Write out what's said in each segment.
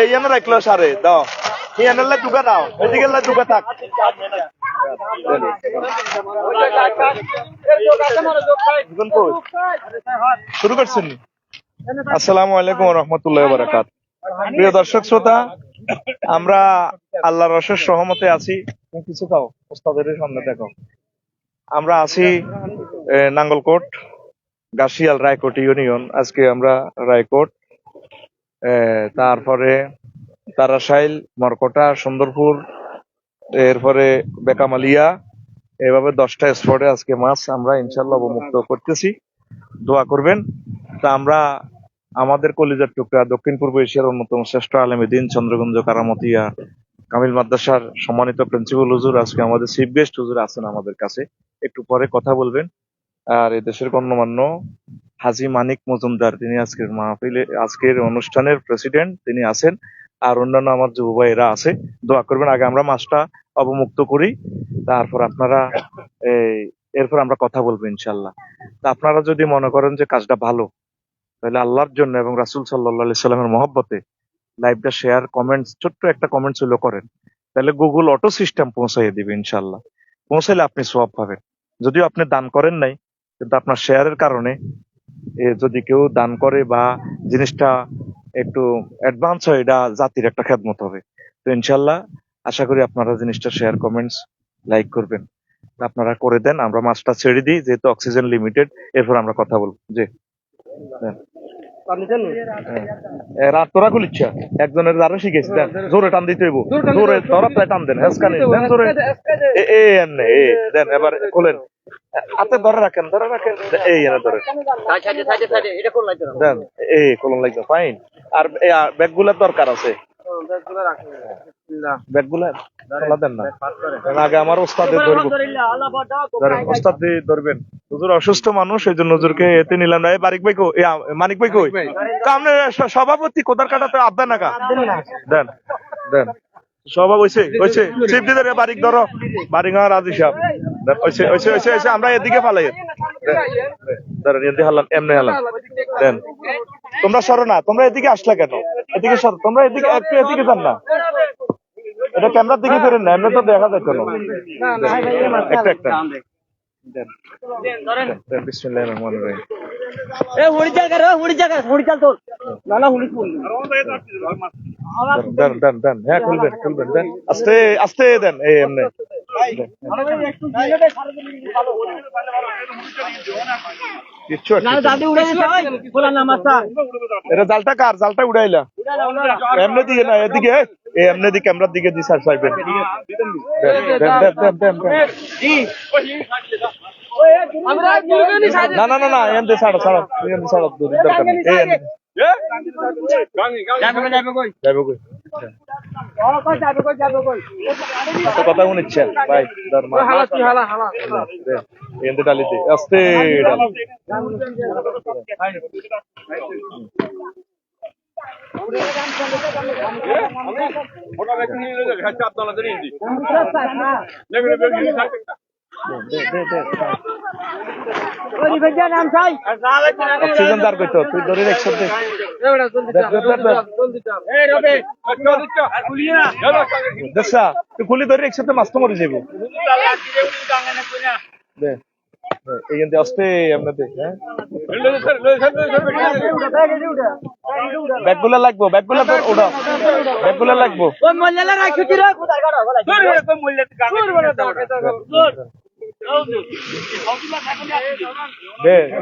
এই এনে রাখল সারে, দাও। এনে দাও। এদিকে দুকা থাক। শুরু করছেন আসসালামু আলাইকুম রহমতুল্লাহ বারাকাত প্রিয় দর্শক শ্রোতা, আমরা আল্লাহর অশেষ সহমতে আছি। কিছু খাও? ওস্তাদের সামনে দেখো। আমরা আছি নাঙ্গলকোট গাছিয়াল রায়কোট ইউনিয়ন। আজকে আমরা রায়কোট তারপরে তারাশাইল, মরকটা, সুন্দরপুর, এরপরে বেকামালিয়া, এভাবে দশটা স্পটে আজকে মাছ আমরা ইনশাল্লাহ অবমুক্ত করতেছি। দোয়া করবেন। তা আমরা আমাদের কলিজার টুকরা দক্ষিণ পূর্ব এশিয়ার অন্যতম শ্রেষ্ঠ আলেমে দিন চন্দ্রগঞ্জ, কারামতিয়া, কামিল মাদ্রাসার সম্মানিত প্রিন্সিপাল হুজুর আজকে আমাদের চিফ গেস্ট হুজুর আছেন আমাদের কাছে। একটু পরে কথা বলবেন। আর এই দেশের গণ্যমান্য হাজি মানিক মজুমদার, তিনি আজকের মাহফিলে, আজকের অনুষ্ঠানের প্রেসিডেন্ট তিনি আছেন আর অন্যান্য আমার যুব ভাইয়েরা আছে। দোয়া করবেন, আগে আমরা মাছটা অবমুক্ত করি, তারপর আপনারা এই, এরপর আমরা কথা বলব ইনশাল্লাহ তা আপনারা যদি মনে করেন যে কাজটা ভালো, তাহলে আল্লাহর জন্য এবং রাসুল সাল্লাহ সাল্লামের মহব্বতে লাইভটা শেয়ার কমেন্টস ছোট্ট একটা কমেন্টস হলো করেন, তাহলে গুগল অটো সিস্টেম পৌঁছাইয়ে দিবে ইনশাল্লাহ পৌঁছাইলে আপনি সব পাবেন। যদিও আপনি দান করেন নাই, কিন্তু আপনার শেয়ারের কারণে যদি কেউ দান করে বা জিনিসটা একটু অ্যাডভান্স হয় এটা জাতির একটা খেদমত হবে। তো ইনশাল্লাহ আশা করি আপনারা জিনিসটা শেয়ার কমেন্টস লাইক করবেন। আপনারা করে দেন আমরা মাছটা ছেড়ে দিই যেহেতু অক্সিজেন লিমিটেড এরপর আমরা কথা বলব। জি। এ, রাত তোরা খুলিচ্ছা একজনের দ্বারা শিখেছি জোরে টান দিতে জোরে ধরা টান দেন। হেসকানি জোরে। এ এ দেন এবার খোলেন হাতে ধরে রাখেন ধরে রাখেন। এই এনে ধরে। এই কলম লাগবে ফাইন। আর ব্যাগগুলার দরকার আছে। ব্যাগগুলা দেন না। আগে আমার ওস্তাদের ধরবো। ধরেন দিয়ে ধরবেন। হুজুর অসুস্থ মানুষ এই জন্য হুজুরকে এতে নিলাম না। এই বারিক ভাই কো এ আ- মানিক ভাই কই? তা আপনি সভাপতি কোদার কাটাতে আবদান নাকা দেন দেন। আমরা এদিকে এমনি দেন। তোমরা সরো না, তোমরা এদিকে আসলা কেন? এদিকে সরো, তোমরা এদিকে, একটু এদিকে যান না। এটা ক্যামেরার দিকে ফেরেন না, এমনি তো দেখা যায় কেন। একটা একটা। আস্তে আস্তে দেন এই এমনি। এটা জালটা কার? জালটা উড়াইলা। এমনি দিকে না এদিকে এই এমনি দিকে ক্যামেরার দিকে দি স্যার দেন না না না না এমনি ছাড়ো ছাড়ো এমনি ছাড়ো দরকার নেই কথা ভাই ধর্মা অক্সিজেন দার কইতো তুই ধরে একশো তুই খুলি ধরে একসাথে মাছ তো মরে যাব। এই এমনি আস্তে হ্যাঁ? ব্যাগগুলা লাগবো ব্যাগগুলা তো ওটা। ব্যাগগুলা লাগবো।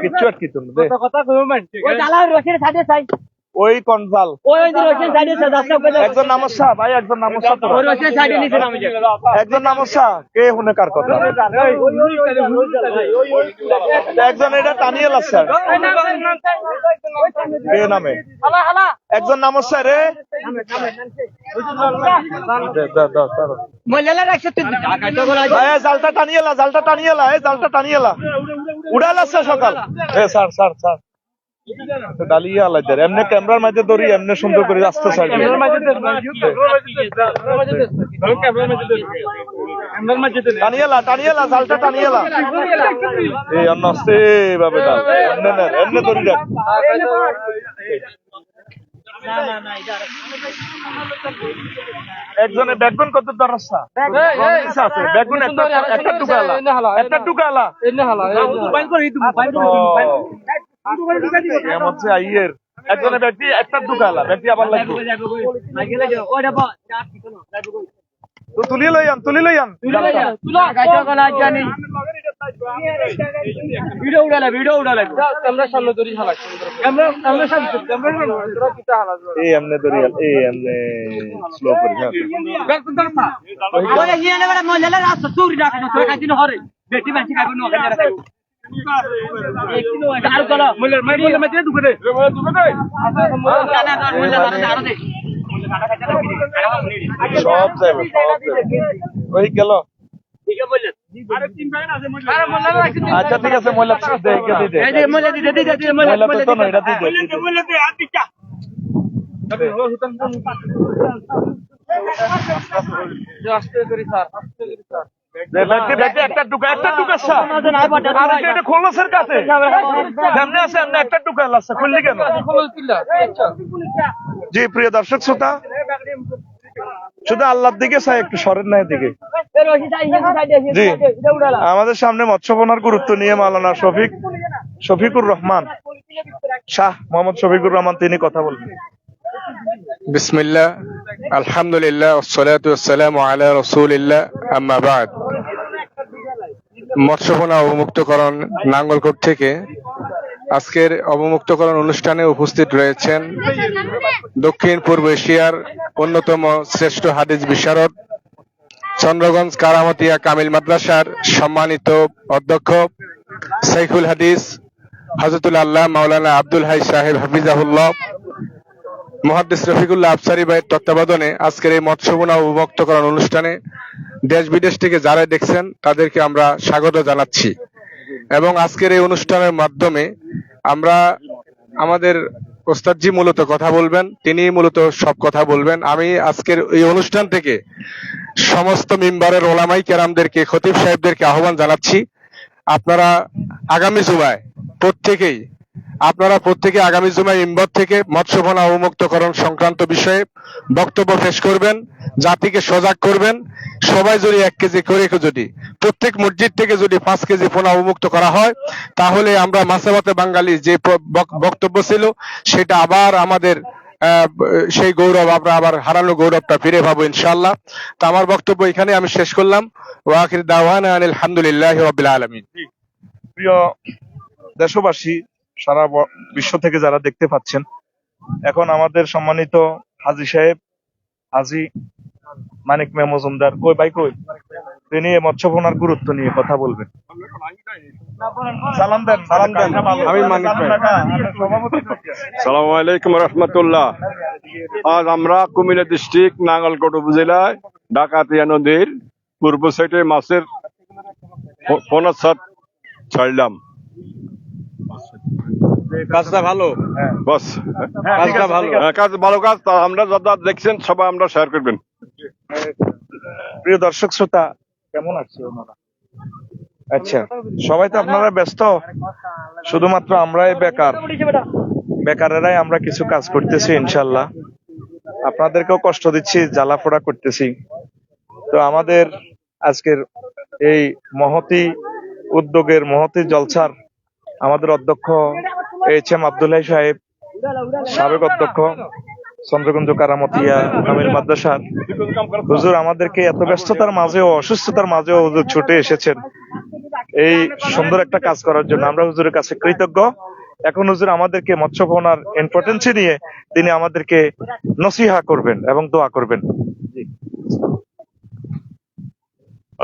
কিচ্ছু আর কি তুমি দে ওই কনজাল একজন নামসা ভাই একজন নামসা তো একজন নামসা কে হুনে কার কথা একজন এটা টানিয়ে লাগছে কে নামে একজন নামসা রে জালটা টানিয়ে লা জালটা টানিয়ে লা এই জালটা টানিয়ে লা উড়া লাগছে সকাল এ স্যার স্যার স্যার ডালিয়ে আলাই দেয় এমনি ক্যামেরার মাঝে ধরি এমনি সুন্দর করে আসতে সাইড টানিয়ে লা টানিয়ে লা জালটা টানিয়ে এই অন্য আস্তে ভাবে ডাল এমনি না এমনি ধরি রাখ। একজনে বেগুন কত দর রাস্তা? আছে। বেগুন একটা একটা টুকালা একটা টুকালা এম হচ্ছে আইয়ের। একজনে ব্যক্তি একটা টুকালা ব্যক্তি আবার লাগবে। তো তুলি লই আন তুলি লই আন। এই এই এমনে স্লো করি হ্যাঁ। সব যাবে সব যাবে ওই গেল আচ্ছা ঠিক আছে ময়লা দে কে দি দে ময়লা তো তো নয় এটা দি দে দে ব্যক্তি ব্যক্তি একটা টুকা একটা টুকা আর এটা খোলসের কাছে। সামনে আছে এমনি একটা টুকা লাসা খুললি কেন? জি প্রিয় দর্শক শ্রোতা। শুধু আল্লাহর দিকে চাই একটু সরেন না দিকে। জি আমাদের সামনে মৎস্যপনার গুরুত্ব নিয়ে মালানা শফিক শফিকুর রহমান শাহ মোহাম্মদ শফিকুর রহমান তিনি কথা বলবেন। বিসমিল্লাহ আলহামদুলিল্লাহ আলা রাসূলিল্লাহ আম্মা বাদ। মৎস্যপনা অবমুক্তকরণ নাঙ্গলকোট থেকে আজকের অবমুক্তকরণ অনুষ্ঠানে উপস্থিত রয়েছেন দক্ষিণ পূর্ব এশিয়ার অন্যতম শ্রেষ্ঠ হাদিস বিশারদ, চন্দ্রগঞ্জ কারামতিয়া কামিল মাদ্রাসার সম্মানিত অধ্যক্ষ সাইফুল হাদিস হজরতুল আল্লাহ মাওলানা আব্দুল হাই সাহেব হাফিজাহুল্লাহ মহাদ্দেশ রফিকুল্লাহ আফসারি ভাইয়ের তত্ত্বাবধানে আজকের এই মৎস্যবোনা অবমুক্তকরণ অনুষ্ঠানে দেশ বিদেশ থেকে যারা দেখছেন, তাদেরকে আমরা স্বাগত জানাচ্ছি। এবং আজকের এই অনুষ্ঠানের মাধ্যমে আমরা আমাদের ওস্তাদজি মূলত কথা বলবেন, তিনি মূলত সব কথা বলবেন। আমি আজকের এই অনুষ্ঠান থেকে সমস্ত মেম্বারের ওলামাই কেরামদেরকে, খতিব সাহেবদেরকে আহ্বান জানাচ্ছি। আপনারা আগামী জুমায় প্রত্যেকেই আপনারা প্রত্যেকে আগামী জুমায় ইম্বর থেকে মৎস্যপনা অবমুক্তকরণ সংক্রান্ত বিষয়ে বক্তব্য পেশ করবেন, জাতিকে সজাগ করবেন, সবাই যদি এক কেজি করে যদি, প্রত্যেক মসজিদ থেকে যদি পাঁচ কেজি পোনা অবমুক্ত করা হয়, তাহলে আমরা মাসাবাতে বাঙালি যে বক্তব্য ছিল, সেটা আবার আমাদের সেই গৌরব, আমরা আবার হারানো গৌরবটা ফিরে পাবো ইনশাল্লাহ তো আমার বক্তব্য এখানে আমি শেষ করলাম। ওয়াকির দাওয়ানা আলহামদুলিল্লাহ রবিল আলমিন। প্রিয় দেশবাসী সারা বিশ্ব থেকে যারা দেখতে পাচ্ছেন। এখন আমাদের সম্মানিত হাজি সাহেব হাজি মানিক মে মজুমদার কই ভাই কই? তিনি মৎস্যপনার গুরুত্ব নিয়ে কথা বলবেন। সালাম দেন সালাম দেন। আমি মানিক ভাই। আলাইকুম রহমতুল্লাহ। আজ আমরা কুমিল্লা ডিস্ট্রিক্ট নাঙ্গলকোট উপজেলায় ডাকাতিয়া নদীর পূর্ব সাইডে মাছের ছাড়লাম। কাজটা ভালো? বাস। কাজটা ভালো। হ্যাঁ, কাজ ভালো কাজ তা আমরা যা দেখছেন সবাই আমরা শেয়ার করবেন। প্রিয় দর্শক শ্রোতা কেমন আছে ওনারা? আচ্ছা সবাই তো আপনারা ব্যস্ত। শুধুমাত্র আমরাই বেকার। বেকারেরাই আমরা কিছু কাজ করতেছি ইনশাল্লাহ। আপনাদেরকেও কষ্ট দিচ্ছি জ্বালা ফোড়া করতেছি। তো আমাদের আজকের এই মহতি উদ্যোগের মহতি জলসার আমাদের অধ্যক্ষ এইচ এম আবদুল্লাহ সাহেব সাবেক অধ্যক্ষ চন্দ্রগঞ্জ কারামতিয়া কামিল মাদ্রাসার হুজুর, আমাদেরকে এত ব্যস্ততার মাঝেও, অসুস্থতার মাঝেও হুজুর ছুটে এসেছেন। এই সুন্দর একটা কাজ করার জন্য আমরা হুজুরের কাছে কৃতজ্ঞ। এখন হুজুর, আমাদেরকে মৎস্যপনার ইম্পর্টেন্সি নিয়ে তিনি আমাদেরকে নসিহা করবেন এবং দোয়া করবেন।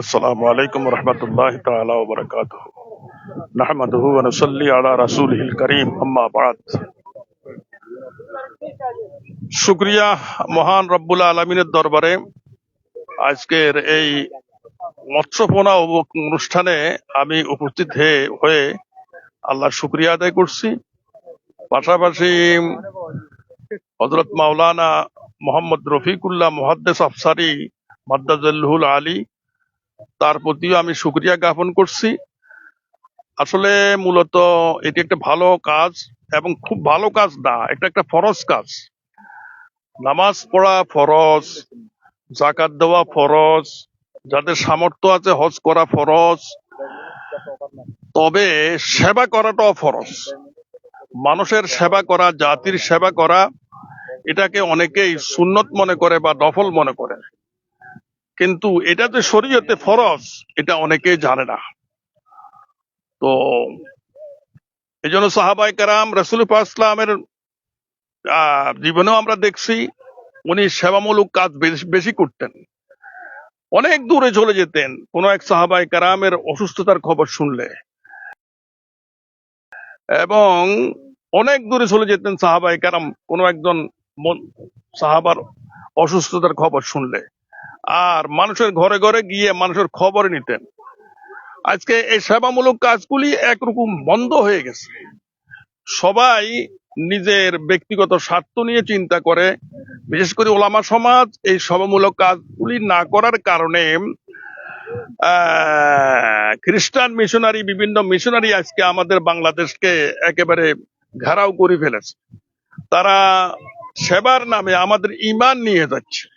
আসসালামু আলাইকুম রহমতুল্লাহ তাআলা ওয়া ওয়া নুসাল্লি আলা রাসূলিহিল কারীম আম্মা বা'দ শুকরিয়া মহান রব্বুল আলমিনের দরবারে আজকের এই মৎস্যপনা অনুষ্ঠানে আমি উপস্থিত হয়ে আল্লাহর শুক্রিয়া আদায় করছি। পাশাপাশি হজরত মাওলানা মোহাম্মদ রফিকুল্লাহ মহাদ্দেস আফসারি মাদ্দাজুল আলী, তার প্রতিও আমি শুক্রিয়া জ্ঞাপন করছি। আসলে মূলত এটি একটা ভালো কাজ এবং খুব ভালো কাজ না, এটা একটা ফরজ কাজ। নামাজ পড়া ফরজ জাকাত দেওয়া ফরজ, যাদের সামর্থ্য আছে হজ করা ফরজ, তবে সেবা করাটাও ফরজ। মানুষের সেবা করা, জাতির সেবা করা, এটাকে অনেকেই সুন্নত মনে করে বা দফল মনে করে। কিন্তু এটা যে শরীয়তে ফরজ, এটা অনেকেই জানে না। তো এই জন্য সাহাবাই কারাম রসুল ইসলামের জীবনেও আমরা দেখছি উনি সেবামূলক কাজ বেশি করতেন। অনেক দূরে চলে যেতেন কোন এক সাহাবাই কারামের অসুস্থতার খবর শুনলে। এবং অনেক দূরে চলে যেতেন সাহাবাই কারাম কোন একজন সাহাবার অসুস্থতার খবর শুনলে। আর মানুষের ঘরে ঘরে গিয়ে মানুষের খবর নিতেন। আজকে এই সেবামূলক কাজগুলি একরকম বন্ধ হয়ে গেছে। সবাই নিজের ব্যক্তিগত স্বার্থ নিয়ে চিন্তা করে। বিশেষ করে ওলামা সমাজ এই সভামূলক কাজগুলি না করার কারণে খ্রিস্টান মিশনারি, বিভিন্ন মিশনারি আজকে আমাদের বাংলাদেশকে একেবারে ঘেরাও করে ফেলেছে। তারা সেবার নামে আমাদের ইমান নিয়ে যাচ্ছে।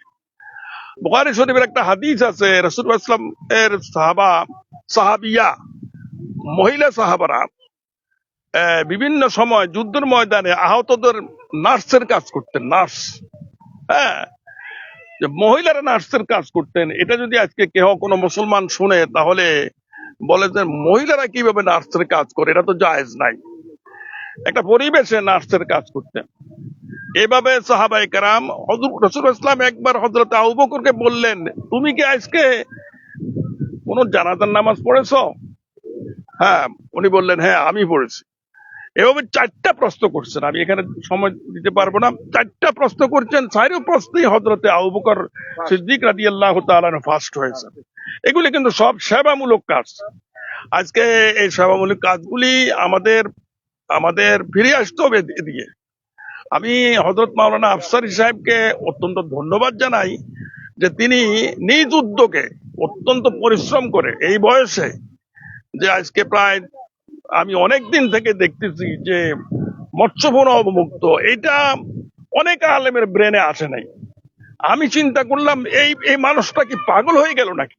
বুখারী শরীফের একটা হাদিস আছে রসুল ইসলাম এর সাহাবা, সাহাবিয়া, মহিলা সাহাবারা বিভিন্ন সময় যুদ্ধের ময়দানে আহতদের নার্সের কাজ করতেন, নার্স হ্যাঁ মহিলারা নার্সের কাজ করতেন, এটা যদি আজকে কেহ কোনো মুসলমান শুনে, তাহলে বলে যে মহিলারা কীভাবে নার্সের কাজ করে, এটা তো জায়েজ নাই। একটা পরিবেশে নার্সের কাজ করতেন। এভাবে সাহাবাই কারাম রসুল ইসলাম একবার হজরত আবু বকরকে বললেন, তুমি কি আজকে কোন জানাজার নামাজ পড়েছো? হ্যাঁ উনি বললেন হ্যাঁ আমি পড়েছি। এভাবে চারটা প্রশ্ন করছেন, আমি এখানে সময় দিতে পারব না। চারটা প্রশ্ন করছেন চারো প্রশ্নেই হজরতে আবু বকর সিদ্দিক রাদি আল্লাহ ফার্স্ট হয়েছে এগুলি কিন্তু সব সেবামূলক কাজ। আজকে এই সেবামূলক কাজগুলি আমাদের আমাদের ফিরে আসতে হবে এদিকে। আমি হজরত মাওলানা আফসারি সাহেবকে অত্যন্ত ধন্যবাদ জানাই যে তিনি নিজ উদ্যোগে অত্যন্ত পরিশ্রম করে এই বয়সে যে আজকে প্রায় আমি অনেক দিন থেকে দেখতেছি যে মৎস্যভন অবমুক্ত এটা অনেক আলেমের ব্রেনে আসে নাই। আমি চিন্তা করলাম, এই এই মানুষটা কি পাগল হয়ে গেল নাকি?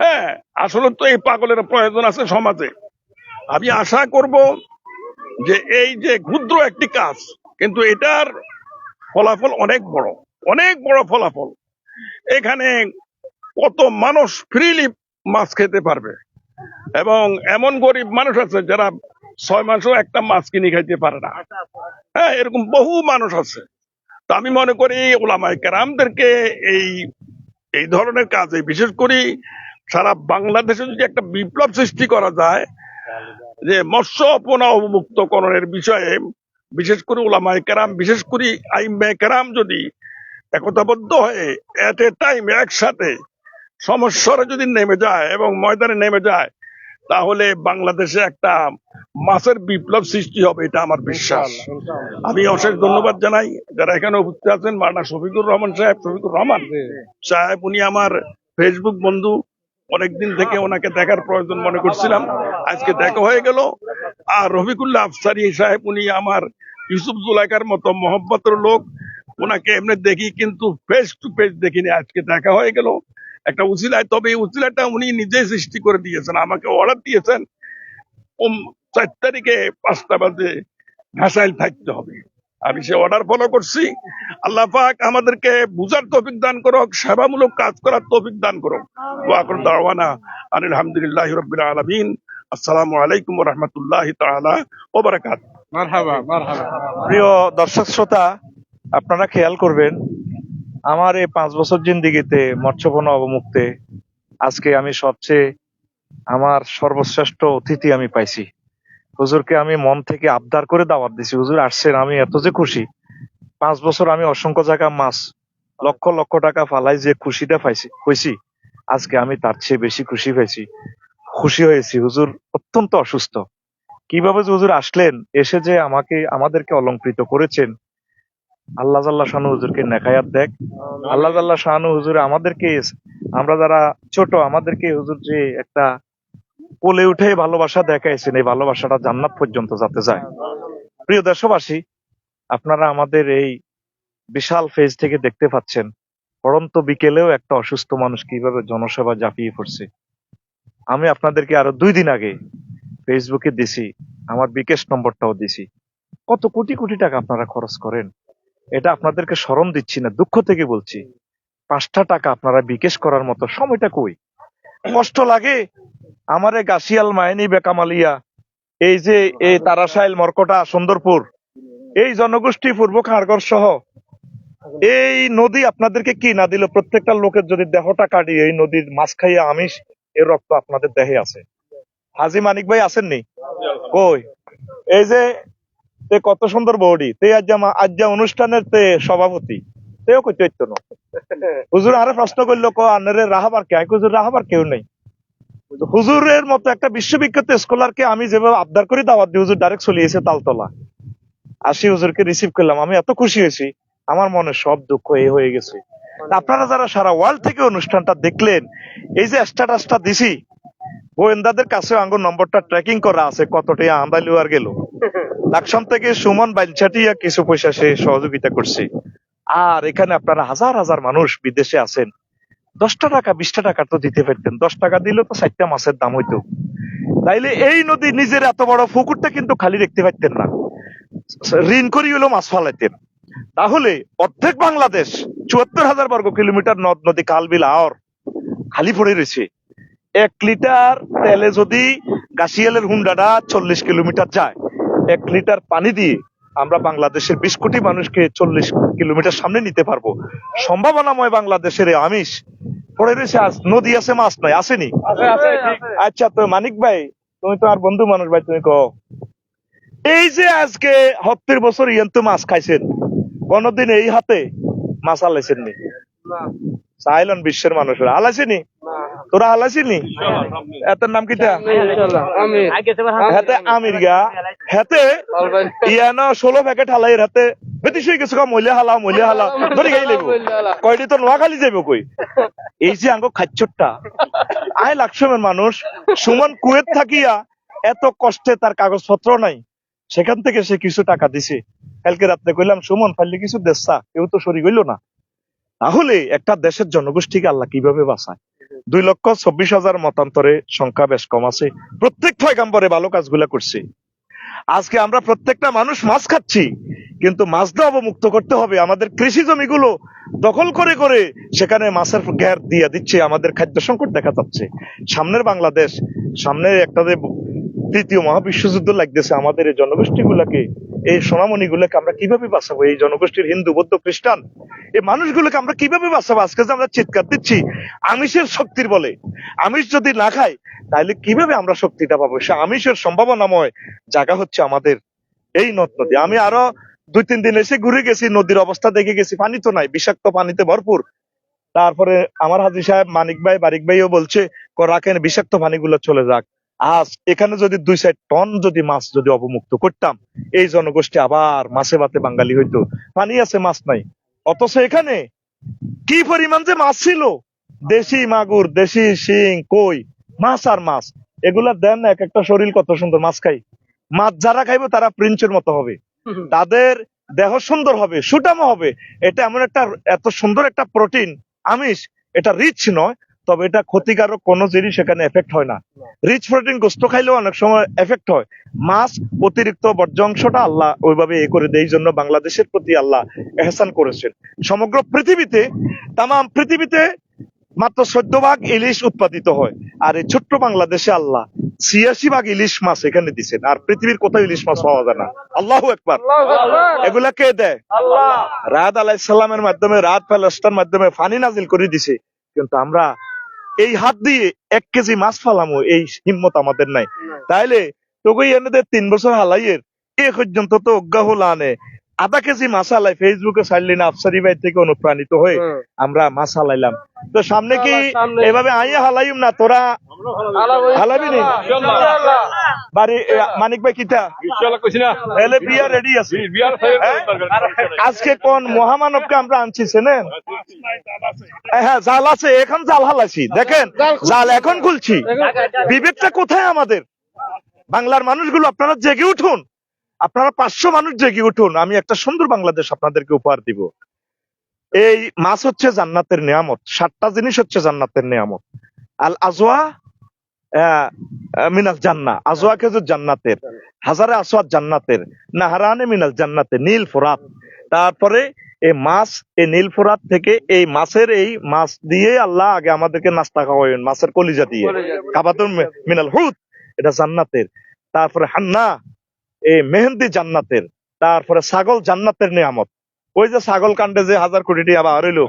হ্যাঁ আসলে তো এই পাগলের প্রয়োজন আছে সমাজে। আমি আশা করব যে এই যে ক্ষুদ্র একটি কাজ কিন্তু এটার ফলাফল অনেক বড় অনেক বড় ফলাফল। এখানে কত মানুষ ফ্রিলি মাছ খেতে পারবে এবং এমন গরিব মানুষ আছে যারা ছয় মাসও একটা মাছ কিনে খাইতে পারে না। হ্যাঁ এরকম বহু মানুষ আছে। তা আমি মনে করি ওলামাই কেরামদেরকে এই এই ধরনের কাজে বিশেষ করে সারা বাংলাদেশে যদি একটা বিপ্লব সৃষ্টি করা যায়, যে মৎস্য অপনা অবমুক্তকরণের বিষয়ে বিশেষ করে ওলামাই কেরাম বিশেষ করে আইম্বাই কেরাম যদি একতাবদ্ধ হয়ে এট এ টাইম একসাথে সমস্যারে যদি নেমে যায় এবং ময়দানে নেমে যায় তাহলে বাংলাদেশে একটা মাছের বিপ্লব সৃষ্টি হবে এটা আমার বিশ্বাস। আমি অশেষ ধন্যবাদ জানাই। যারা এখানে উপস্থিত আছেন মানা শফিকুর রহমান সাহেব শফিকুর রহমান সাহেব উনি আমার ফেসবুক বন্ধু। অনেকদিন থেকে ওনাকে দেখার প্রয়োজন মনে করছিলাম। আজকে দেখা হয়ে গেল। আর রফিকুল্লাহ আফসারি সাহেব উনি আমার ইউসুফ জুলাইকার মতো মহব্বতের লোক। ওনাকে এমনি দেখি কিন্তু ফেস টু ফেস দেখিনি। আজকে দেখা হয়ে গেল। একটা উচিলায় তবে এই উচিলাটা উনি নিজে সৃষ্টি করে দিয়েছেন। আমাকে অর্ডার দিয়েছেন চার তারিখে পাঁচটা বাজে ভাষাইল থাকতে হবে। আমি সে অর্ডার ফলো করছি। আল্লাহ পাক আমাদেরকে বুঝার তৌফিক দান করুক সেবামূলক কাজ করার তৌফিক দান করুক। দাওয়ানা আলহামদুলিল্লাহ রবিল আলমিন। আসসালামু আলাইকুম রহমতুল্লাহ মারহাবা প্রিয় দর্শক শ্রোতা আপনারা খেয়াল করবেন আমার এই পাঁচ বছর জিন্দিগিতে মৎস্যপণ্য অবমুক্তে আজকে আমি সবচেয়ে আমার সর্বশ্রেষ্ঠ অতিথি আমি পাইছি। হুজুরকে আমি মন থেকে আবদার করে দাওয়াত দিছি হুজুর আসছেন আমি এত যে খুশি। পাঁচ বছর আমি অসংখ্য জায়গা মাছ লক্ষ লক্ষ টাকা ফালাই যে খুশিটা পাইছি হয়েছি আজকে আমি তার চেয়ে বেশি খুশি পেয়েছি খুশি হয়েছি। হুজুর অত্যন্ত অসুস্থ। কীভাবে যে হুজুর আসলেন এসে যে আমাকে আমাদেরকে অলঙ্কৃত করেছেন আল্লাহ জাল্লাহ শানু হুজুরকে নেখায়াত দেখ। আল্লাহ জাল্লাহ শানু হুজুর আমাদেরকে আমরা যারা ছোট আমাদেরকে হুজুর যে একটা কোলে উঠে ভালোবাসা দেখাইছেন এই ভালোবাসাটা জান্নাত পর্যন্ত যাতে যায়। প্রিয় দেশবাসী আপনারা আমাদের এই বিশাল ফেজ থেকে দেখতে পাচ্ছেন পড়ন্ত বিকেলেও একটা অসুস্থ মানুষ কীভাবে জনসেবা জাপিয়ে পড়ছে। আমি আপনাদেরকে আরও দুই দিন আগে ফেসবুকে দিছি, আমার বিকেশ নম্বরটাও দিছি। কত কোটি কোটি টাকা আপনারা খরচ করেন? এটা আপনাদেরকে স্মরণ দিচ্ছি না, দুঃখ থেকে বলছি। পাঁচটা টাকা আপনারা বিকেশ করার মতো, সময়টা কই? কষ্ট লাগে? আমারে গাছিয়াল মাইনি বেকামালিয়া এই যে এই তারাশাইল মরকটা, সুন্দরপুর, এই জনগোষ্ঠী পূর্ব খারগর সহ, এই নদী আপনাদেরকে কি না দিল? প্রত্যেকটা লোকের যদি দেহটা কাটি এই নদীর মাছ খাইয়া আমিষ এর রক্ত আপনাদের দেহে আছে। হাজি মানিক ভাই আসেননি কই? এই যে তে কত সুন্দর বৌডি তে আজ আজ অনুষ্ঠানের তে সভাপতি। তেও কইতে হইতো না। হুজুর আরে প্রশ্ন করল ক আনারে রাহাবার কে? কই, হুজুর রাহাবার কেউ নেই। হুজুরের মতো একটা বিশ্ববিখ্যাত স্কলারকে আমি যেভাবে আবদার করি দাওয়াত দিই হুজুর ডাইরেক্ট চলে এসে তালতলা। আসি হুজুরকে রিসিভ করলাম। আমি এত খুশি হয়েছি। আমার মনে সব দুঃখ এ হয়ে গেছে। আপনারা যারা সারা ওয়ার্ল্ড থেকে অনুষ্ঠানটা দেখলেন, এই যে স্ট্যাটাসটা দিছি, গোয়েন্দাদের কাছে আঙ্গুর নম্বরটা ট্র্যাকিং করা আছে কতটা আন্দালু আর গেল। লাকসাম থেকে সুমন বাইনছাটিয়া কিছু পয়সা সে সহযোগিতা করছে। আর এখানে আপনারা হাজার হাজার মানুষ বিদেশে আছেন। দশটা টাকা, বিশটা টাকা তো দিতে পারতেন। দশ টাকা দিলে তো চারটা মাছের দাম হইতো। তাইলে এই নদী নিজের এত বড় পুকুরটা কিন্তু খালি দেখতে পারতেন না। ঋণ করি হলো মাছ ফালাইতেন। তাহলে অর্ধেক বাংলাদেশ চুয়াত্তর হাজার বর্গ কিলোমিটার নদ নদী খাল বিল আওর খালি পড়ে রয়েছে। এক লিটার তেলে যদি গাছিয়ালের হুন্ডাটা চল্লিশ কিলোমিটার যায় এক লিটার পানি দিয়ে আমরা বাংলাদেশের বিশ কোটি মানুষকে চল্লিশ কিলোমিটার সামনে নিতে পারব। সম্ভাবনাময় বাংলাদেশের আমিষ পড়ে রয়েছে আজ। নদী আছে মাছ নাই আসেনি? আচ্ছা তো মানিক ভাই তুমি তো আর বন্ধু মানুষ ভাই তুমি কও। এই যে আজকে হত্তের বছর ইয়ান তো মাছ খাইছেন কোনদিন এই হাতে মাছ আলাইছেন নি চাইলন বিশ্বের মানুষের। আলাইছেনি? তোরা আলাইছিনি এটার নাম কিটা? হাতে আমির গা হাতে ইয়ানো ষোলো প্যাকেট হালাই হাতে বেটিস হয়ে গেছে মহিলা হালা মহিলা হালা ধরে গাই লাগবো কয়টি তো নোয়াখালী যাইব কই? এই যে আঙ্গ খাচ্চরটা আয় লাকসমের মানুষ সুমন কুয়েত থাকিয়া এত কষ্টে তার কাগজপত্র নাই। সেখান থেকে সে কিছু টাকা দিছে। কালকে রাত্রে কইলাম, সুমন, ফাইলে কিছু দেশা কেউ তো সরি গইল না। তাহলে একটা দেশের জনগোষ্ঠীকে আল্লাহ কীভাবে বাঁচায়? দুই লক্ষ চব্বিশ হাজার মতান্তরে সংখ্যা বেশ কম আছে। প্রত্যেক পয়গাম্বরে ভালো কাজগুলা করছে। আজকে আমরা প্রত্যেকটা মানুষ মাছ খাচ্ছি, কিন্তু মাছ দিয়ে অবমুক্ত করতে হবে। আমাদের কৃষি জমিগুলো দখল করে করে সেখানে মাছের গ্যার দিয়ে দিচ্ছে। আমাদের খাদ্য সংকট দেখা যাচ্ছে। সামনের বাংলাদেশ সামনে একটা যে তৃতীয় মহাবিশ্বযুদ্ধ লাগতেছে আমাদের এই জনগোষ্ঠীগুলোকে, এই সোনামণি গুলাকে আমরা কীভাবে বাঁচাবো? এই জনগোষ্ঠীর হিন্দু, বৌদ্ধ, খ্রিস্টান, এই মানুষগুলোকে আমরা কীভাবে বাঁচাবো? আজকে যে আমরা চিৎকার দিচ্ছি, আমিষের শক্তির বলে। আমিষ যদি না খাই তাহলে কীভাবে আমরা শক্তিটা পাবো? সে আমিষের সম্ভাবনাময় জায়গা হচ্ছে আমাদের এই নদ নদী। আমি আরও দুই, তিন দিন এসে ঘুরে গেছি, নদীর অবস্থা দেখে গেছি। পানি তো নাই, বিষাক্ত পানিতে ভরপুর। তারপরে আমার হাজি সাহেব মানিক ভাই, বারিক ভাইও বলছে "ক রাখেন, বিষাক্ত পানিগুলো চলে যাক। আজ এখানে যদি দুই চার টন যদি মাছ যদি অবমুক্ত করতাম এই জনগোষ্ঠী আবার মাছে ভাতে বাঙালি হইতো। পানি আছে মাছ নাই। অথচ এখানে কি পরিমাণ যে মাছ ছিল? দেশি মাগুর দেশি শিং কই মাছ আর মাছ। এগুলা দেন এক একটা শরীর কত সুন্দর মাছ খাই মাছ যারা খাইবে তারা প্রিন্সের মতো হবে। তাদের দেহ সুন্দর হবে সুটামো হবে। এটা এমন একটা এত সুন্দর একটা প্রোটিন আমিষ এটা রিচ নয় তবে এটা ক্ষতিকারক কোনো জিনিস এখানে এফেক্ট হয় না। রিচ প্রোটিন গোস্ত খাইলেও অনেক সময় এফেক্ট হয়। মাছ অতিরিক্ত বর্জ্য অংশটা আল্লাহ ওইভাবে এ করে দেয় এই জন্য বাংলাদেশের প্রতি আল্লাহ এহসান করেছেন। সমগ্র পৃথিবীতে তাম পৃথিবীতে মাত্র চোদ্দ ভাগ ইলিশ উৎপাদিত হয়। আর এই ছোট্ট বাংলাদেশে আল্লাহ ছিয়াশি ভাগ ইলিশ মাছ এখানে দিচ্ছেন আর পৃথিবীর কোথাও ইলিশ মাছ পাওয়া যায় না। আল্লাহ একবার এগুলা কে দেয়? রাত আলাইসাল্লামের মাধ্যমে রাত ফেলাস্তার মাধ্যমে ফানি নাজিল করে দিছে। কিন্তু আমরা এই হাত দিয়ে এক কেজি মাছ ফালামো এই হিম্মত আমাদের নাই। তাইলে তোকে এনেদের তিন বছর হালাইয়ের এ পর্যন্ত তো অজ্ঞা হল আনে আধা কেজি মাছ হালাই ফেসবুকে ছাড়লিন আফসারি ভাই থেকে অনুপ্রাণিত হয়ে আমরা মাছ হালাইলাম তো সামনে কি এভাবে আইয়া হালাইম না? তোরা হালাবি নি? বাড়ি মানিক ভাই কিটা এলে বিয়া রেডি আছে। হ্যাঁ? আজকে কোন মহামানবকে আমরা আনছি চেনেন হ্যাঁ জাল আছে এখন জাল হালাইছি। দেখেন জাল এখন খুলছি। বিবেকটা কোথায় আমাদের? বাংলার মানুষগুলো আপনারা জেগে উঠুন। আপনারা পাঁচশো মানুষ জেগে উঠুন আমি একটা সুন্দর বাংলাদেশ আপনাদেরকে উপহার দিব। এই মাছ হচ্ছে জান্নাতের নিয়ামত সাতটা জিনিস হচ্ছে জান্নাতের নিয়ামত। আল আজওয়া আহ, মিনাল জান্না আজওয়া খেজুর জান্নাতের হাজারে আসওয়াদ জান্নাতের নাহারানে মিনাল জান্নাতের নীল ফোরাত। তারপরে এই মাছ এই নীল ফোরাত থেকে এই মাছের এই মাছ দিয়ে আল্লাহ আগে আমাদেরকে নাস্তা খাওয়াবেন মাছের কলিজা দিয়ে। কাবাতুল মিনাল হুদ এটা জান্নাতের। তারপরে হান্না এই মেহেন্দি জান্নাতের, তারপরে ছাগল জান্নাতের নিয়ামত। ওই যে ছাগল কাণ্ডে যে হাজার কোটি টাকা আবার হইল,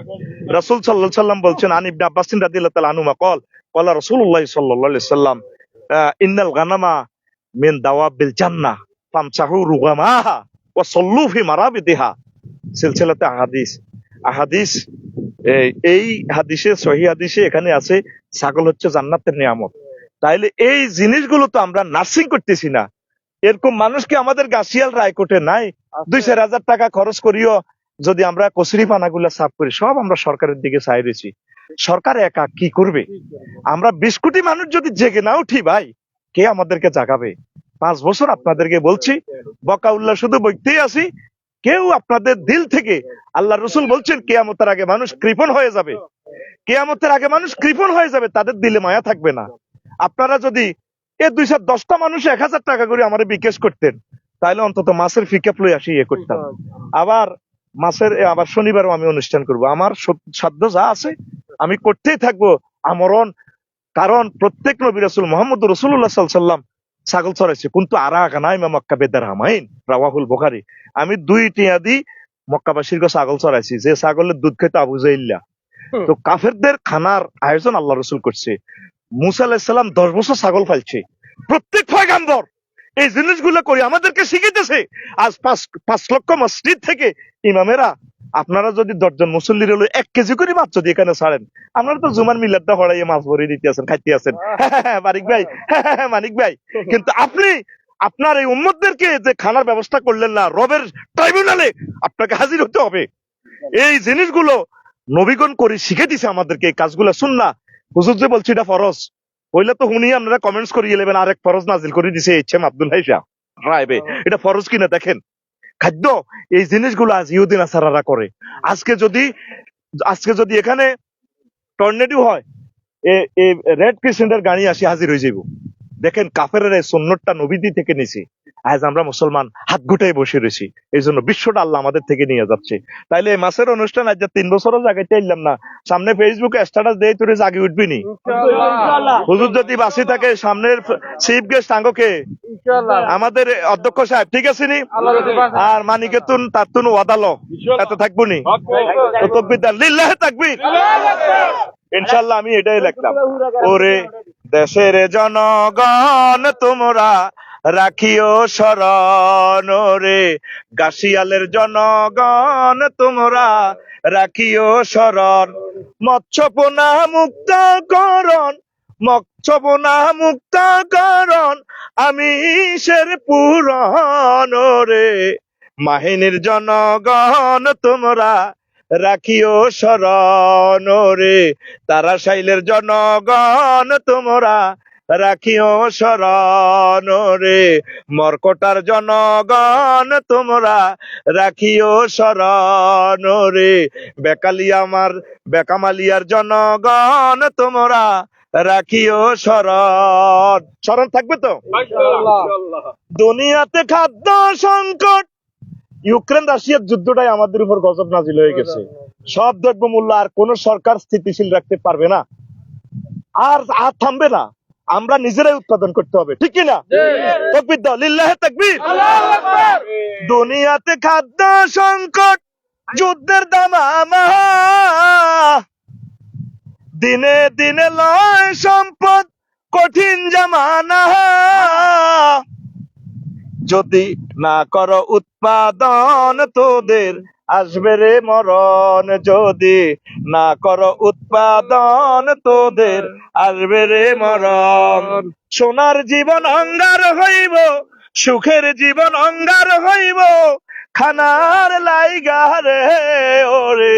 রাসূল সাল্লাল্লাহু সাল্লাম বলছেন, আন ইবনে আব্বাস রাদিয়াল্লাহু তাআলা কল কলা রাসূলুল্লাহ সাল্লাল্লাহু সাল্লাম ইন্নাল গানামা মিন দাওয়াবিল জান্নাহ, ফামসাহু রুগামাহা ওয়া সাল্লু ফি মারাবিদিহা। সিলসিলাতে আহাদিস আহাদিস এই হাদিসে, সহি হাদিসে এখানে আছে, ছাগল হচ্ছে জান্নাতের নিয়ামত। তাইলে এই জিনিসগুলো তো আমরা নার্সিং করতেছি না। এরকম মানুষকে আমাদের গাছিয়াল রায়কোটে নাই? দুই চার হাজার টাকা খরচ করিও যদি আমরা কচুরি পানাগুলো সাফ করি সব আমরা সরকারের দিকে চাই রয়েছি সরকার একা কি করবে? আমরা বিশ কোটি মানুষ যদি জেগে না উঠি ভাই কে আমাদেরকে জাগাবে? পাঁচ বছর আপনাদেরকে বলছি বকা উল্লাহ শুধু বইতেই আছি কেউ আপনাদের দিল থেকে আল্লাহ রসুল বলছেন কেয়ামতের আগে মানুষ কৃপণ হয়ে যাবে। কেয়ামতের আগে মানুষ কৃপণ হয়ে যাবে তাদের দিলে মায়া থাকবে না। আপনারা যদি এ দুইশো দশটা মানুষ এক হাজার টাকা করে আমার বিকাশ করতেন। তাহলে অন্তত মাছের ফিকাপ লই আসি ইয়ে করতাম। আবার মাসের আবার শনিবারও আমি অনুষ্ঠান করব। আমার সাধ্য যা আছে আমি করতেই থাকব। আমরণ কারণ প্রত্যেক নবী রসুল মোহাম্মদ রসুল্লাহ সাল্লাম ছাগল চড়াইছে কিন্তু আরা গানাই মক্কা বেদার হামাইন রাওয়াহুল বোখারি। আমি দুই টিয়া দি মক্কাবাসীর ছাগল চড়াইছি যে ছাগলের দুধ খেতে আবু জাইল্লা। তো কাফেরদের খানার আয়োজন আল্লাহ রসুল করছে। মুসা আলাহিসাল্লাম দশ বছর ছাগল ফালছে প্রত্যেক পয়গাম্বর এই জিনিসগুলো করে, আমাদেরকে শিখিতেছে। আজ পাঁচ পাঁচ লক্ষ মসজিদ থেকে ইমামেরা, আপনারা যদি দশজন মুসল্লির হলো এক কেজি করে মাছ যদি এখানে ছাড়েন, আপনারা তো জুমার মিলাদটা হড়াইয়ে মাছ ভরে দিতে আছেন খাইতে আছেন মানিক ভাই মানিক ভাই। কিন্তু আপনি, আপনার এই উম্মতদেরকে যে খানার ব্যবস্থা করলেন না, রবের ট্রাইব্যুনালে আপনাকে হাজির হতে হবে। এই জিনিসগুলো নবীগণ করে শিখে দিছে আমাদেরকে, এই কাজগুলো শুন না হুজুর যে বলছি এটা ফরজ হইলে তো শুনি আপনারা কমেন্টস করিয়ে নেবেন আরেক ফরজ নাজিল করে দিছে ইচ্ছেম আব্দুল হাইসা রাইবে এটা ফরজ কিনা দেখেন। খাদ্য এই জিনিসগুলো আজ ইহুদিন আসারারা করে। আজকে যদি আজকে যদি এখানে টর্নেডো হয় এই রেড ক্রিসেন্টের গাড়ি আসি হাজির হয়ে যাব দেখেন কাফের এই সন্ন্যতটা নবীদি থেকে নিছি। আজ আমরা মুসলমান হাত গুটাই বসে রয়েছি। এই জন্য বিশ্বটা আল্লাহ আমাদের থেকে নিয়ে যাচ্ছে। তাইলে এই মাসের অনুষ্ঠান আজ তিন বছরও জায়গায় চাইলাম না সামনে ফেসবুকে স্ট্যাটাস দিয়ে তোরে জাগে উঠবি নি? হুজুর যদি বাসি থাকে সামনের চিফ গেস্ট আঙ্গকে? আমাদের অধ্যক্ষ সাহেব ঠিক আছে নি? আর মানিকেতুন তাতুন ওয়াদালো এত থাকব নি? তকবিদার লিল্লাহে থাকবি ইনশাল্লাহ আমি এটাই লিখলাম ওরে দেশের জনগণ তোমরা রাখিও শরণ রে। গাছিয়ালের জনগণ, তোমরা রাখিও শরণ। মৎস্যপনা মুক্ত করণ মৎস্যপনা মুক্ত করণ আমি সের পুরন রে। মাহিনীর জনগণ, তোমরা রাখিও শরণ রে। তারা শাইলের জনগণ, তোমরা রাখিও শরণ রে। মরকটার জনগণ তোমরা রাখিও শরণ রে। বেকালিয়া আমার বেকামালিয়ার জনগণ তোমরা রাখিও শরণ। শরণ থাকবে তো? দুনিয়াতে খাদ্য সংকট। ইউক্রেন রাশিয়ার যুদ্ধটাই আমাদের উপর গজব নাজিল হয়ে গেছে। সব দ্রব্য মূল্য আর কোন সরকার স্থিতিশীল রাখতে পারবে না। আর আর থামবে না। আমরা নিজেরাই উৎপাদন করতে হবে ঠিক কি না তকবির দাও লিল্লাহে তাকবীর। দুনিয়াতে খাদ্য সংকট যুদ্ধের দামামা দিনে দিনে লয় সম্পদ কঠিন জামানা। যদি না করো উৎপাদন তোদের আসবে রে মরণ যদি না কর উৎপাদন তোদের, আসবে রে মরণ। সোনার জীবন অঙ্গার হইব, সুখের জীবন অঙ্গার হইব, খানার লাইগা রে ওরে।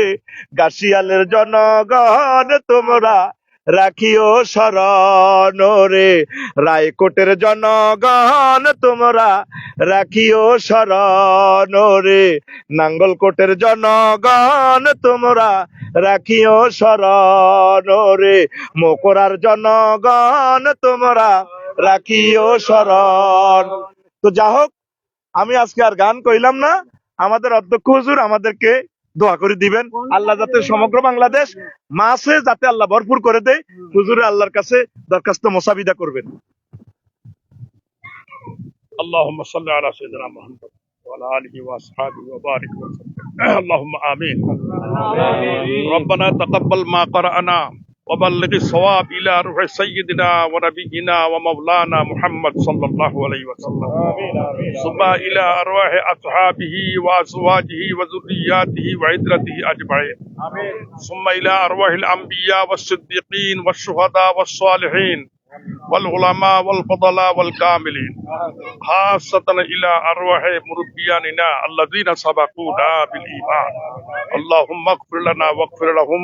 গাছিয়ালের জনগণ তোমরা রাখিও শরণ রে। রায়কোটের জনগণ, তোমরা রাখিও শরণ রে। নাঙ্গলকোটের জনগণ, তোমরা রাখিও শরণ রে। মকরার জনগণ, তোমরা রাখিও শরণ। তো যা হোক আমি আজকে আর গান কইলাম না। আমাদের অধ্যক্ষ হুজুর আমাদেরকে দোয়া করে দিবেন আল্লাহ যাতে সমগ্র বাংলাদেশ মাসে যাতে আল্লাহ ভরপুর করে দেয় হুজুরে আল্লাহর কাছে দরখাস্ত মোসাবিদা করবেন اللهم صل على سيدنا محمد وعلى اله واصحابه وبارك وسلم اللهم امين ربنا تقبل ما قرانا وبلغ الصواب إلى روح سيدنا ونبينا ومولانا محمد صلى الله عليه وسلم. ثم إلى أرواح أصحابه وأزواجه وذرياته وعترته أجمعين. ثم إلى أرواح الأنبياء والصديقين والشهداء والصالحين والعلماء والفضلاء والكاملين. خاصة إلى أرواح مربياننا الذين سبقونا بالإيمان. اللهم اغفر لنا واغفر لهم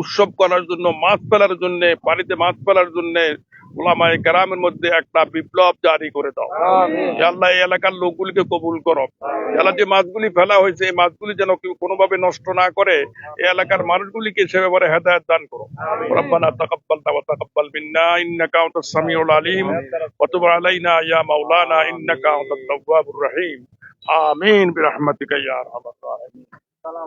উৎসব করার জন্য মাছ ফেলার জন্য পানিতে মাছ ফেলার জন্য ওলামায়ে কেরামের মধ্যে একটা বিপ্লব জারি করে দাও। আল্লাহ এই এলাকার লোকগুলিকে কবুল করো। আল্লাহ যে মাছগুলি ফেলা হয়েছে এই মাছগুলি যেন কেউ কোনোভাবে নষ্ট না করে এই এলাকার মানুষগুলিকে সে ব্যাপারে হেদায়ত দান করো। রব্বানা তাকাব্বালনা ওয়া তাকাব্বাল মিন্না ইন্নাকা আনতাস সামিউল আলিম। ওয়া তুব আলাইনা ইয়া মাওলানা ইন্নাকা আনতাত তাওয়াবুর রহিম। ইয়া না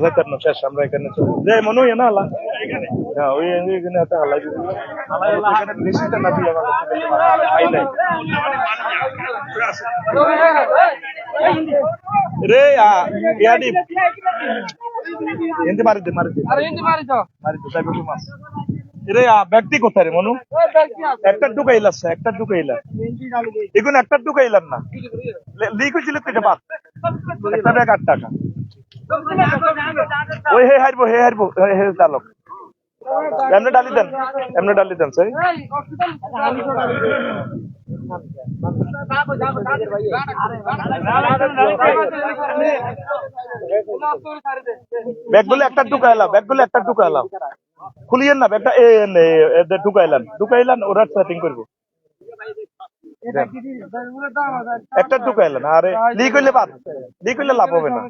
মনে হয় না শেষ আমরা এখানে চলে যে মনে হয় না হ্যাঁ ওই এখানে দিয়ে রে ইয়াদি দে মারি দে যাইবে তো মাছ রে ব্যক্তি কোথায় রে মনু একটা ঢুকাইলাস একটা ঢুকাইলা এগুলো একটা ঢুকাইলাম না লিক হয়েছিল তো এটা বাদ একটা ব্যাগ আট টাকা ওই হে হারবো হে হারবো হে হে চালক এমনি ডালি দেন, এমনি ডালি দেন স্যার ব্যাগগুলো একটা ঢুকাইলাম ব্যাগগুলো একটা ঢুকাইলাম খুলিয়েন না, ব্যাগটা এ ঢুকাইলাম ঢুকাইলান ওরা সেটিং করব। একটা ঢুকাইলেন আরে লিক হইলে বাদ লিক হইলে লাভ হবে না।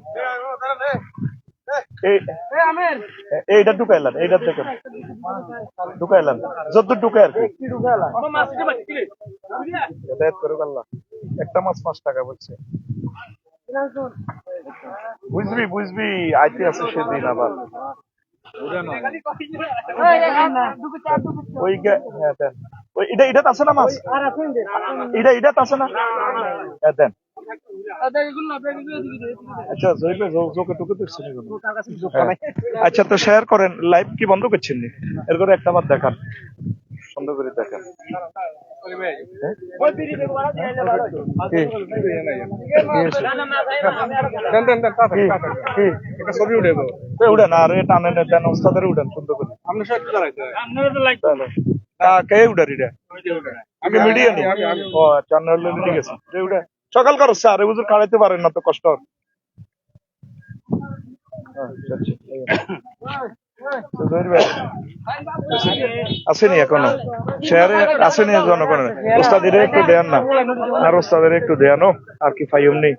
এইটা এইটা দেখেন ঢুকাইলেন যত ঢুকে আর কি। করুক আল্লাহ। একটা মাছ পাঁচ টাকা বলছে। বুঝবি বুঝবি আইতে আছে সেদিন আবার। হ্যাঁ এটা আছে না মাছ? এটা এটা আছে না? হ্যাঁ দেন। আচ্ছা জইবে জোকে টুকে দেখছেন এগুলো। হ্যাঁ। আচ্ছা তো শেয়ার করেন লাইভ কি বন্ধ করছেন নি? এর করে একটা বার দেখান। বন্ধ করে দেখান। আর টানেন দেন ওস্তাদের সুন্দর করে। কে এটা? আমি মিডিয়া নি? ও ঠিক আছে এ উড়ে সকাল করো, স্যার বুঝুর খাড়াইতে পারেন না তো, কষ্ট। আসেনি এখনও। শেয়ারে আসেনি জনগণের। ওস্তাদের একটু দেন না। আর ওস্তাদের একটু দেন আর কি ফাইম নেই।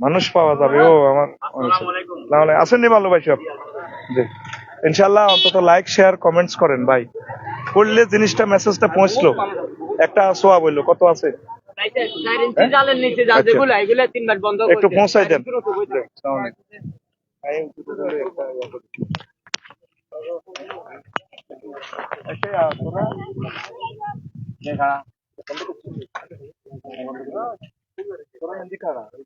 মানুষ পাওয়া যাবে, ও, আমার তাহলে আসেননি ভালোবাসি সব। জি। ইনশাল্লাহ অন্তত লাইক শেয়ার কমেন্টস করেন ভাই। করলে জিনিসটা মেসেজটা পৌঁছলো। একটা সোয়া বলল কত আছে? জালের নিচে যা আচ্ছা। একটু পৌঁছাই দেন। দিখাড়া